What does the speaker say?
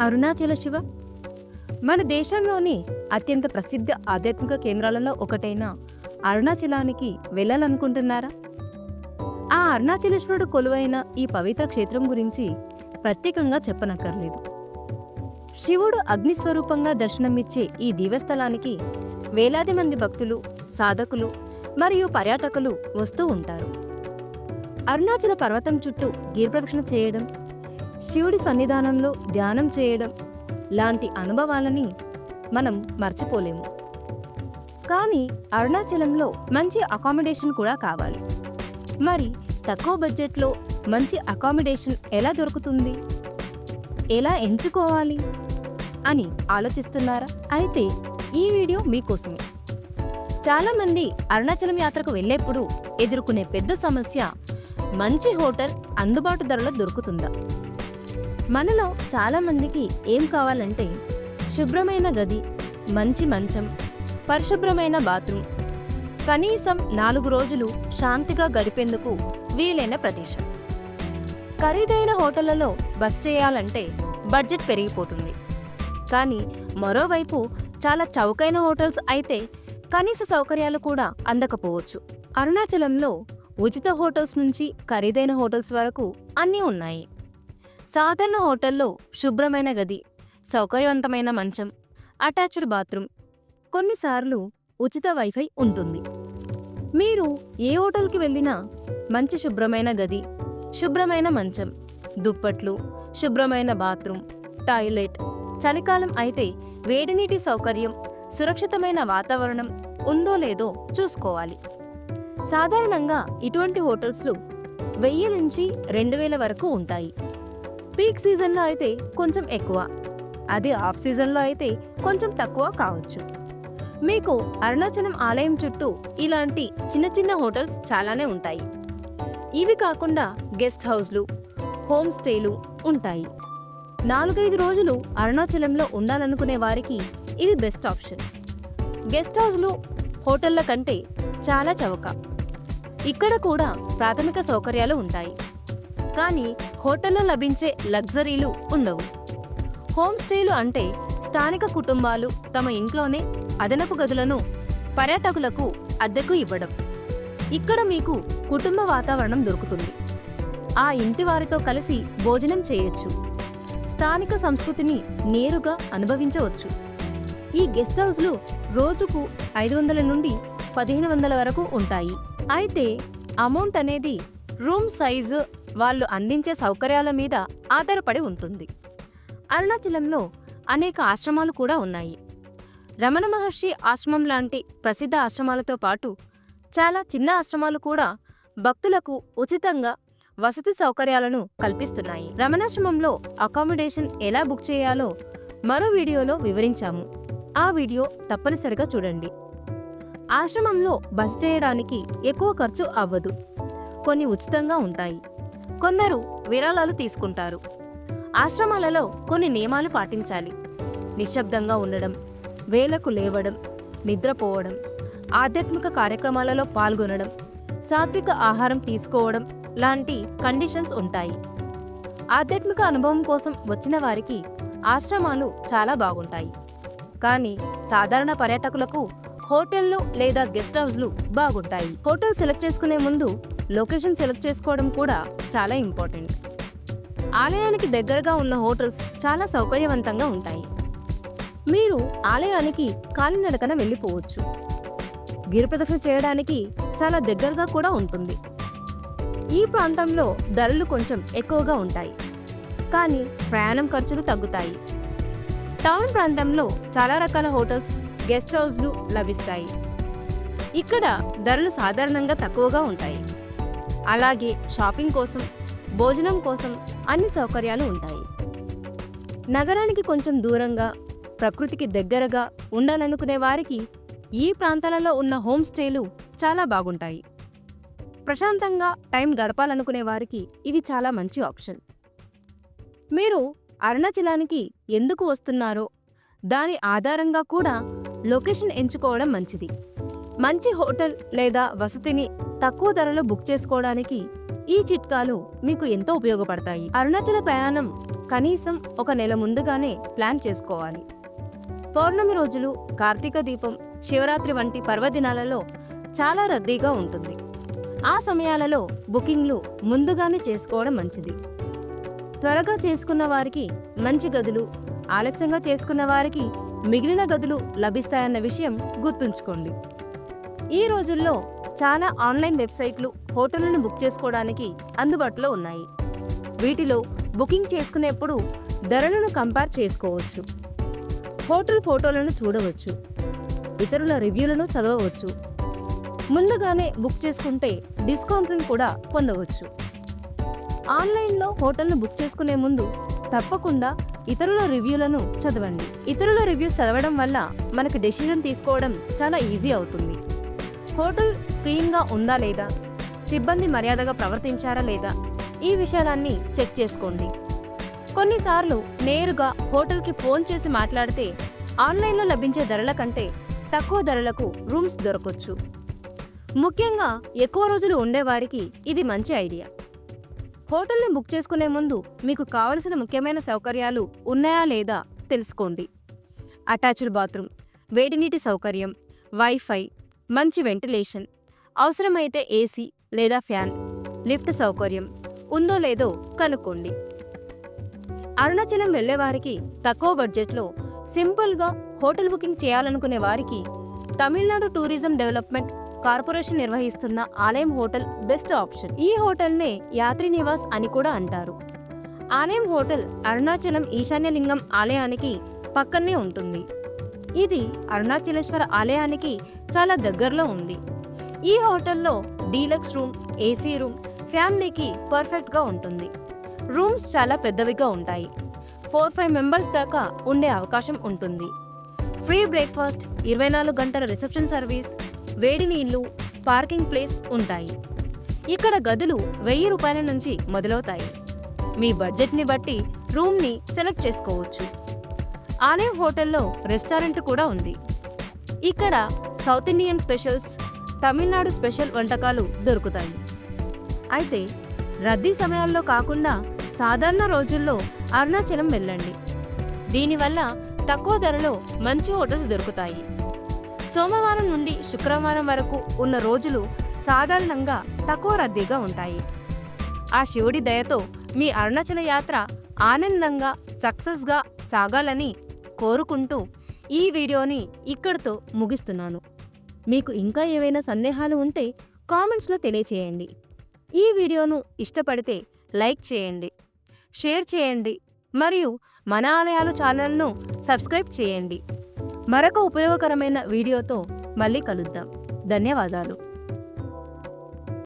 అరుణాచల శివ? మన దేశంలోని అత్యంత ప్రసిద్ధ ఆధ్యాత్మిక కేంద్రాలలో ఒకటైన అరుణాచలానికి వెళ్ళాలనుకుంటున్నారా? ఆ అరుణాచలేశ్వరుడు కొలువైన ఈ పవిత్ర క్షేత్రం గురించి ప్రత్యేకంగా చెప్పనక్కర్లేదు. శివుడు అగ్నిస్వరూపంగా దర్శనమిచ్చే ఈ దీవస్థలానికి వేలాది మంది భక్తులు సాధకులు మరియు పర్యాటకులు వస్తూ ఉంటారు. అరుణాచల పర్వతం చుట్టూ గిరిప్రదక్షిణ చేయడం శివుడి సన్నిధానంలో ధ్యానం చేయడం లాంటి అనుభవాలని మనం మర్చిపోలేము. కానీ అరుణాచలంలో మంచి అకామిడేషన్ కూడా కావాలి. మరి తక్కువ బడ్జెట్లో మంచి అకామిడేషన్ ఎలా దొరుకుతుంది? ఎలా ఎంచుకోవాలి? అని ఆలోచిస్తున్నారా? అయితే ఈ వీడియో మీకోసమే. చాలామంది అరుణాచలం యాత్రకు వెళ్ళేప్పుడు ఎదుర్కొనే పెద్ద సమస్య మంచి హోటల్ అందుబాటు ధరలో దొరుకుతుందా? మనలో చాలామందికి ఏం కావాలంటే శుభ్రమైన గది మంచి మంచం పరిశుభ్రమైన బాత్రూమ్. కనీసం నాలుగు రోజులు శాంతిగా గడిపేందుకు వీలైన ప్రదేశం. ఖరీదైన హోటళ్ళలో బస్ చేయాలంటే బడ్జెట్ పెరిగిపోతుంది. కానీ మరోవైపు చాలా చౌకైన హోటల్స్ అయితే కనీస సౌకర్యాలు కూడా అందకపోవచ్చు. అరుణాచలంలో ఉచిత హోటల్స్ నుంచి ఖరీదైన హోటల్స్ వరకు అన్నీ ఉన్నాయి. సాధారణ హోటల్లో శుభ్రమైన గది సౌకర్యవంతమైన మంచం అటాచ్డ్ బాత్రూమ్ కొన్నిసార్లు ఉచిత వైఫై ఉంటుంది. మీరు ఏ హోటల్కి వెళ్ళినా మంచి శుభ్రమైన గది శుభ్రమైన మంచం దుప్పట్లు శుభ్రమైన బాత్రూమ్ టాయిలెట్ చలికాలం అయితే వేడినీటి సౌకర్యం సురక్షితమైన వాతావరణం ఉందో లేదో చూసుకోవాలి. సాధారణంగా ఇటువంటి హోటల్స్లో వెయ్యి నుంచి రెండు వేల వరకు ఉంటాయి. పీక్ సీజన్లో అయితే కొంచెం ఎక్కువ. అదే ఆఫ్ సీజన్లో అయితే కొంచెం తక్కువ కావచ్చు. మీకు అరుణాచలం ఆలయం చుట్టూ ఇలాంటి చిన్న చిన్న హోటల్స్ చాలానే ఉంటాయి. ఇవి కాకుండా గెస్ట్ హౌస్లు హోమ్ స్టేలు ఉంటాయి. నాలుగైదు రోజులు అరుణాచలంలో ఉండాలనుకునే వారికి ఇవి బెస్ట్ ఆప్షన్. గెస్ట్ హౌస్లు హోటళ్ళ కంటే చాలా చౌక ఇక్కడ కూడా ప్రాథమిక సౌకర్యాలు ఉంటాయి. కానీ హోటల్లో లభించే లగ్జరీలు ఉండవు. హోమ్ స్టేలు అంటే స్థానిక కుటుంబాలు తమ ఇంట్లోనే అదనపు గదులను పర్యాటకులకు అద్దెకు ఇవ్వడం. ఇక్కడ మీకు కుటుంబ వాతావరణం దొరుకుతుంది. ఆ ఇంటి వారితో కలిసి భోజనం చేయొచ్చు. స్థానిక సంస్కృతిని నేరుగా అనుభవించవచ్చు. ఈ గెస్ట్ హౌస్లు రోజుకు ఐదు వందల నుండి పదిహేను వందల వరకు ఉంటాయి. అయితే అమౌంట్ అనేది రూమ్ సైజు వాళ్ళు అందించే సౌకర్యాల మీద ఆధారపడి ఉంటుంది. అరుణాచలంలో అనేక ఆశ్రమాలు కూడా ఉన్నాయి. రమణ మహర్షి ఆశ్రమం లాంటి ప్రసిద్ధ ఆశ్రమాలతో పాటు చాలా చిన్న ఆశ్రమాలు కూడా భక్తులకు ఉచితంగా వసతి సౌకర్యాలను కల్పిస్తున్నాయి. రమణాశ్రమంలో అకామిడేషన్ ఎలా బుక్ చేయాలో మరో వీడియోలో వివరించాము. ఆ వీడియో తప్పనిసరిగా చూడండి. ఆశ్రమంలో బస చేయడానికి ఎక్కువ ఖర్చు అవ్వదు. కొన్ని ఉచితంగా ఉంటాయి. కొందరు విరాళాలు తీసుకుంటారు. ఆశ్రమాలలో కొన్ని నియమాలు పాటించాలి. నిశ్శబ్దంగా ఉండడం వేలకు లేవడం నిద్రపోవడం ఆధ్యాత్మిక కార్యక్రమాలలో పాల్గొనడం సాత్విక ఆహారం తీసుకోవడం లాంటి కండిషన్స్ ఉంటాయి. ఆధ్యాత్మిక అనుభవం కోసం వచ్చిన వారికి ఆశ్రమాలు చాలా బాగుంటాయి. కానీ సాధారణ పర్యాటకులకు హోటళ్ళు లేదా గెస్ట్ హౌస్లు బాగుంటాయి. హోటల్ సెలెక్ట్ చేసుకునే ముందు లొకేషన్ సెలెక్ట్ చేసుకోవడం కూడా చాలా ఇంపార్టెంట్. ఆలయానికి దగ్గరగా ఉన్న హోటల్స్ చాలా సౌకర్యవంతంగా ఉంటాయి. మీరు ఆలయానికి కాలినడకన వెళ్ళిపోవచ్చు. గిరిప్రదక్షిణ చేయడానికి చాలా దగ్గరగా కూడా ఉంటుంది. ఈ ప్రాంతంలో ధరలు కొంచెం ఎక్కువగా ఉంటాయి. కానీ ప్రయాణం ఖర్చులు తగ్గుతాయి. టౌన్ ప్రాంతంలో చాలా రకాల హోటల్స్ గెస్ట్ హౌస్లు లభిస్తాయి. ఇక్కడ ధరలు సాధారణంగా తక్కువగా ఉంటాయి. అలాగే షాపింగ్ కోసం భోజనం కోసం అన్ని సౌకర్యాలు ఉంటాయి. నగరానికి కొంచెం దూరంగా ప్రకృతికి దగ్గరగా ఉండాలనుకునే వారికి ఈ ప్రాంతాలలో ఉన్న హోమ్ స్టేలు చాలా బాగుంటాయి. ప్రశాంతంగా టైం గడపాలనుకునే వారికి ఇవి చాలా మంచి ఆప్షన్. మీరు అరుణాచలానికి ఎందుకు వస్తున్నారో దాని ఆధారంగా కూడా లొకేషన్ ఎంచుకోవడం మంచిది. మంచి హోటల్ లేదా వసతిని తక్కువ ధరలో బుక్ చేసుకోవడానికి ఈ చిట్కాలు మీకు ఎంతో ఉపయోగపడతాయి. అరుణాచల ప్రయాణం కనీసం ఒక నెల ముందుగానే ప్లాన్ చేసుకోవాలి. పౌర్ణమి రోజులు కార్తీక దీపం శివరాత్రి వంటి పర్వదినాలలో చాలా రద్దీగా ఉంటుంది. ఆ సమయాలలో బుకింగ్లు ముందుగానే చేసుకోవడం మంచిది. త్వరగా చేసుకున్న వారికి మంచి గదులు ఆలస్యంగా చేసుకున్న వారికి మిగిలిన గదులు లభిస్తాయన్న విషయం గుర్తుంచుకోండి. ఈ రోజుల్లో చాలా ఆన్లైన్ వెబ్సైట్లు హోటళ్ళను బుక్ చేసుకోవడానికి అందుబాటులో ఉన్నాయి. వీటిలో బుకింగ్ చేసుకునేప్పుడు ధరలను కంపేర్ చేసుకోవచ్చు. హోటల్ ఫోటోలను చూడవచ్చు. ఇతరుల రివ్యూలను చదవవచ్చు. ముందుగానే బుక్ చేసుకుంటే డిస్కౌంట్లను కూడా పొందవచ్చు. ఆన్లైన్లో హోటల్ను బుక్ చేసుకునే ముందు తప్పకుండా ఇతరుల రివ్యూలను చదవండి. ఇతరుల రివ్యూస్ చదవడం వల్ల మనకు డెసిషన్ తీసుకోవడం చాలా ఈజీ అవుతుంది. హోటల్ క్లీన్గా ఉందా లేదా? సిబ్బంది మర్యాదగా ప్రవర్తించారా లేదా? ఈ విషయాలన్నీ చెక్ చేసుకోండి. కొన్నిసార్లు నేరుగా హోటల్కి ఫోన్ చేసి మాట్లాడితే ఆన్లైన్లో లభించే ధరల కంటే తక్కువ ధరలకు రూమ్స్ దొరకొచ్చు. ముఖ్యంగా ఎక్కువ రోజులు ఉండేవారికి ఇది మంచి ఐడియా. హోటల్ని బుక్ చేసుకునే ముందు మీకు కావలసిన ముఖ్యమైన సౌకర్యాలు ఉన్నాయా లేదా తెలుసుకోండి. అటాచ్డ్ బాత్రూమ్ వేడి నీటి సౌకర్యం వైఫై మంచి వెంటిలేషన్ అవసరమైతే ఏసీ లేదా ఫ్యాన్ లిఫ్ట్ సౌకర్యం ఉందో లేదో కనుక్కోండి. అరుణాచలం వెళ్ళేవారికి తక్కువ బడ్జెట్లో సింపుల్గా హోటల్ బుకింగ్ చేయాలనుకునే వారికి తమిళనాడు టూరిజం డెవలప్మెంట్ కార్పొరేషన్ నిర్వహిస్తున్న ఆలయం హోటల్ బెస్ట్ ఆప్షన్. ఈ హోటల్నే యాత్రి నివాస్ అని కూడా అంటారు. ఆలయం హోటల్ అరుణాచలం ఈశాన్యలింగం ఆలయానికి పక్కనే ఉంటుంది. ఇది అరుణాచలేశ్వర ఆలయానికి చాలా దగ్గరలో ఉంది. ఈ హోటల్లో డీలక్స్ రూమ్ ఏసీ రూమ్ ఫ్యామిలీకి పర్ఫెక్ట్గా ఉంటుంది. రూమ్స్ చాలా పెద్దవిగా ఉంటాయి. ఫోర్ ఫైవ్ మెంబర్స్ దాకా ఉండే అవకాశం ఉంటుంది. ఫ్రీ బ్రేక్ఫాస్ట్ ఇరవై నాలుగు గంటల రిసెప్షన్ సర్వీస్ వేడి నీళ్ళు పార్కింగ్ ప్లేస్ ఉంటాయి. ఇక్కడ గదులు వెయ్యి రూపాయల నుంచి మొదలవుతాయి. మీ బడ్జెట్ని బట్టి రూమ్ని సెలెక్ట్ చేసుకోవచ్చు. ఆలయం హోటల్లో రెస్టారెంట్ కూడా ఉంది. ఇక్కడ south Indian specials Tamil Nadu special వంటకాలు దొరుకుతాయి. అయితే రద్దీ సమయాల్లో కాకుండా సాధారణ రోజుల్లో అరుణాచలం వెళ్ళండి. దీనివల్ల తక్కువ ధరలో మంచి హోటల్స్ దొరుకుతాయి. సోమవారం నుండి శుక్రవారం వరకు ఉన్న రోజులు సాధారణంగా తక్కువ రద్దీగా ఉంటాయి. ఆ శివుడి దయతో మీ అరుణాచల యాత్ర ఆనందంగా సక్సెస్గా సాగాలని కోరుకుంటూ ఈ వీడియోని ఇక్కడితో ముగిస్తున్నాను. మీకు ఇంకా ఏవైనా సందేహాలు ఉంటే కామెంట్స్లో తెలియచేయండి. ఈ వీడియోను ఇష్టపడితే లైక్ చేయండి షేర్ చేయండి మరియు మన ఆలయాలు ఛానల్ను సబ్స్క్రైబ్ చేయండి. మరొక ఉపయోగకరమైన వీడియోతో మళ్ళీ కలుద్దాం. ధన్యవాదాలు.